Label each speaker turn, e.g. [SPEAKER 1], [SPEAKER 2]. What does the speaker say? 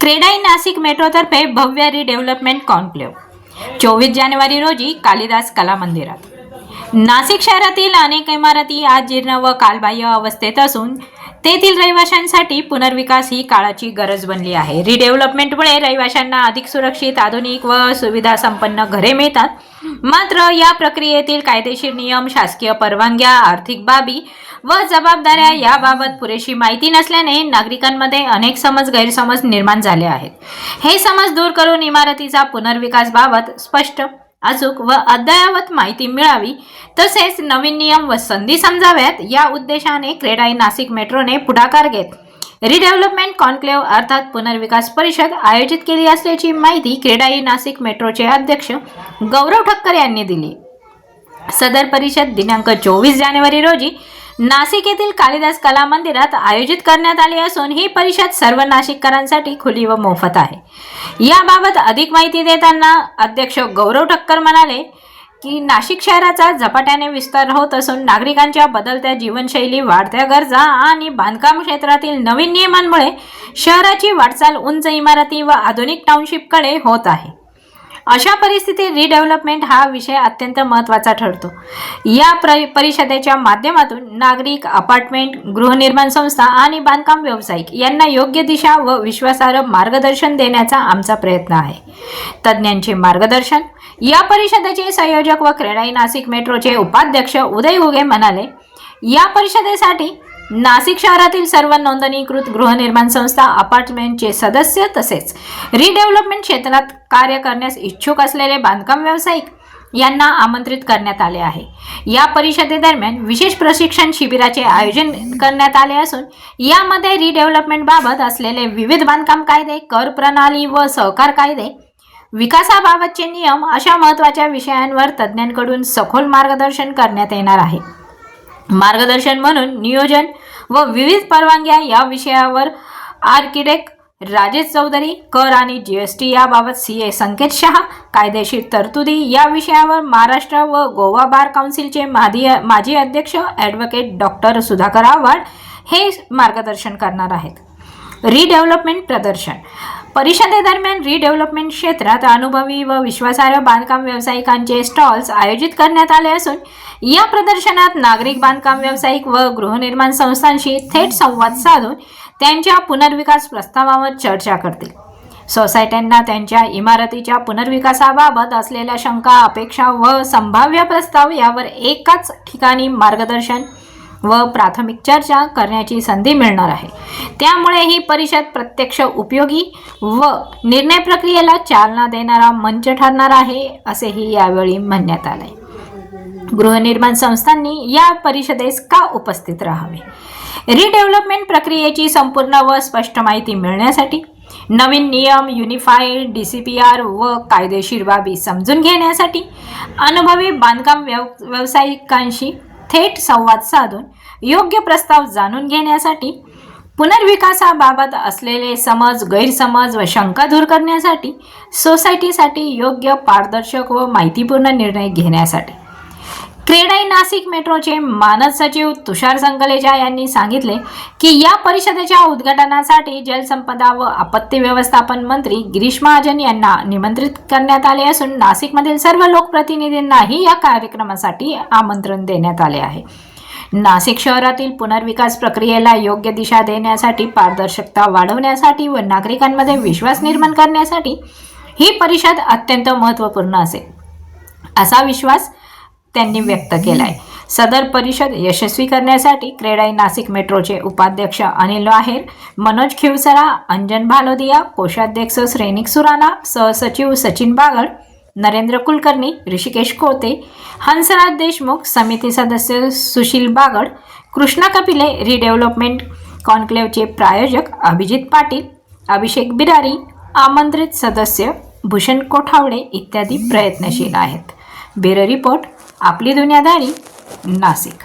[SPEAKER 1] क्रेडाई नाशिक मेट्रोतर्फे भव्य redevelopment conclave चोवीस जानेवारी रोजी कालिदास कला मंदिरात नाशिक शहरातील अनेक इमारती आज जीर्ण व कालबाह्य अवस्थेत असून तेथील रहिवाशांसाठी पुनर्विकास ही काळाची गरज बनली आहे. रिडेव्हलपमेंटमुळे रहिवाशांना अधिक सुरक्षित आधुनिक व सुविधा संपन्न घरे मिळतात. मात्र या प्रक्रियेतील कायदेशीर नियम शासकीय परवानग्या आर्थिक बाबी व जबाबदाऱ्या याबाबत पुरेशी माहिती नसल्याने नागरिकांमध्ये अनेक समज गैरसमज निर्माण झाले आहेत. हे समज दूर करून इमारतीचा पुनर्विकासबाबत स्पष्ट अचूक व अद्ययावत माहिती मिळावी तसेच नवीन नियम व संधी समजाव्यात या उद्देशाने क्रेडाई नाशिक मेट्रोने पुढाकार घेत. रिडेव्हलपमेंट कॉन्क्लेव्ह अर्थात पुनर्विकास परिषद आयोजित केली असल्याची माहिती क्रेडाई नाशिक मेट्रोचे अध्यक्ष गौरव ठक्कर यांनी दिली. सदर परिषद दिनांक चोवीस जानेवारी रोजी नाशिक येथील कालिदास कला मंदिरात आयोजित करण्यात आली असून ही परिषद सर्व नाशिककरांसाठी खुली व मोफत आहे. याबाबत अधिक माहिती देताना अध्यक्ष गौरव ठक्कर म्हणाले की नाशिक शहराचा झपाट्याने विस्तार होत असून नागरिकांच्या बदलत्या जीवनशैली वाढत्या गरजा आणि बांधकाम क्षेत्रातील नवीन नियमांमुळे शहराची वाटचाल उंच इमारती व आधुनिक टाउनशिपकडे होत आहे. अशा परिस्थितीत रिडेव्हलपमेंट हा विषय अत्यंत महत्त्वाचा ठरतो. या प्र परिषदेच्या माध्यमातून नागरिक अपार्टमेंट गृहनिर्माण संस्था आणि बांधकाम व्यावसायिक यांना योग्य दिशा व विश्वासार्ह मार्गदर्शन देण्याचा आमचा प्रयत्न आहे. तज्ज्ञांचे मार्गदर्शन या परिषदेचे संयोजक व क्रेडाई नाशिक मेट्रोचे उपाध्यक्ष उदय उगे म्हणाले या परिषदेसाठी नाशिक शहरातील सर्व नोंदणीकृत गृहनिर्माण संस्था अपार्टमेंटचे सदस्य तसेच रिडेव्हलपमेंट क्षेत्रात कार्य करण्यास इच्छुक असलेले बांधकाम व्यावसायिक यांना आमंत्रित करण्यात आले आहे. या परिषदेदरम्यान विशेष प्रशिक्षण शिबिराचे आयोजन करण्यात आले असून यामध्ये रिडेव्हलपमेंटबाबत असलेले विविध बांधकाम कायदे कर प्रणाली व सहकार कायदे विकासाबाबतचे नियम अशा महत्त्वाच्या विषयांवर तज्ज्ञांकडून सखोल मार्गदर्शन करण्यात येणार आहे. मार्गदर्शन म्हणून नियोजन व विविध परवानग्या या विषयावर आर्किटेक्ट राजेश चौधरी कर आणि जी एस टी याबाबत सी ए संकेत शहा कायदेशीर तरतुदी या विषयावर महाराष्ट्र व गोवा बार काउन्सिलचे माजी माजी अध्यक्ष ॲडव्होकेट डॉक्टर सुधाकर आव्हाड हे मार्गदर्शन करणार आहेत. रिडेव्हलपमेंट प्रदर्शन. परिषदेदरम्यान रिडेव्हलपमेंट क्षेत्रात अनुभवी व विश्वासार्ह बांधकाम व्यावसायिकांचे स्टॉल्स आयोजित करण्यात आले असून या प्रदर्शनात नागरिक बांधकाम व्यावसायिक व गृहनिर्माण संस्थांशी थेट संवाद साधून त्यांच्या पुनर्विकास प्रस्तावावर चर्चा करतील. सोसायट्यांना त्यांच्या इमारतीच्या पुनर्विकासाबाबत असलेल्या शंका अपेक्षा व संभाव्य प्रस्ताव यावर एकाच ठिकाणी मार्गदर्शन व प्राथमिक चर्चा करण्याची संधी मिळणार आहे. त्यामुळे ही परिषद प्रत्यक्ष उपयोगी व निर्णय प्रक्रियेला चालना देणारा मंच ठरणार आहे असेही यावेळी म्हणण्यात आले गृहनिर्माण संस्थांनी या परिषदेस का उपस्थित राहावे? रिडेव्हलपमेंट प्रक्रियेची संपूर्ण व स्पष्ट माहिती मिळण्यासाठी नवीन नियम unified D C P R व कायदेशीर बाबी समजून घेण्यासाठी अनुभवी बांधकाम व्यव व्यावसायिकांशी थेट संवाद साधून योग्य प्रस्ताव जाणून घेण्यासाठी पुनर्विकासाबाबत असलेले समज गैरसमज व शंका दूर करण्यासाठी सोसायटीसाठी योग्य पारदर्शक व माहितीपूर्ण निर्णय घेण्यासाठी. क्रेडाई नाशिक मेट्रोचे मानद सचिव तुषार संगलेजा यांनी सांगितले की या परिषदेच्या उद्घाटनासाठी जलसंपदा व आपत्ती व्यवस्थापन मंत्री गिरीश महाजन यांना निमंत्रित करण्यात आले असून नाशिकमधील सर्व लोकप्रतिनिधींनाही या कार्यक्रमासाठी आमंत्रण देण्यात आले आहे. नाशिक शहरातील पुनर्विकास प्रक्रियेला योग्य दिशा देण्यासाठी पारदर्शकता वाढवण्यासाठी व नागरिकांमध्ये विश्वास निर्माण करण्यासाठी ही परिषद अत्यंत महत्त्वपूर्ण असेल असा विश्वास त्यांनी व्यक्त केलाय. सदर परिषद यशस्वी करण्यासाठी क्रेडाई नाशिक मेट्रोचे उपाध्यक्ष अनिल आहेर मनोज खिवसरा अंजन भालोदिया कोषाध्यक्ष श्रेनिक सुराणा सहसचिव सचिन बागड नरेंद्र कुलकर्णी ऋषिकेश कोते हंसराज देशमुख समिती सदस्य सुशील बागड कृष्णा कपिले रिडेव्हलपमेंट कॉन्क्लेव्हचे प्रायोजक अभिजित पाटील अभिषेक बिरारी आमंत्रित सदस्य भूषण कोठावडे इत्यादी प्रयत्नशील आहेत. ब्युरो रिपोर्ट आपली दुनियादारी नाशिक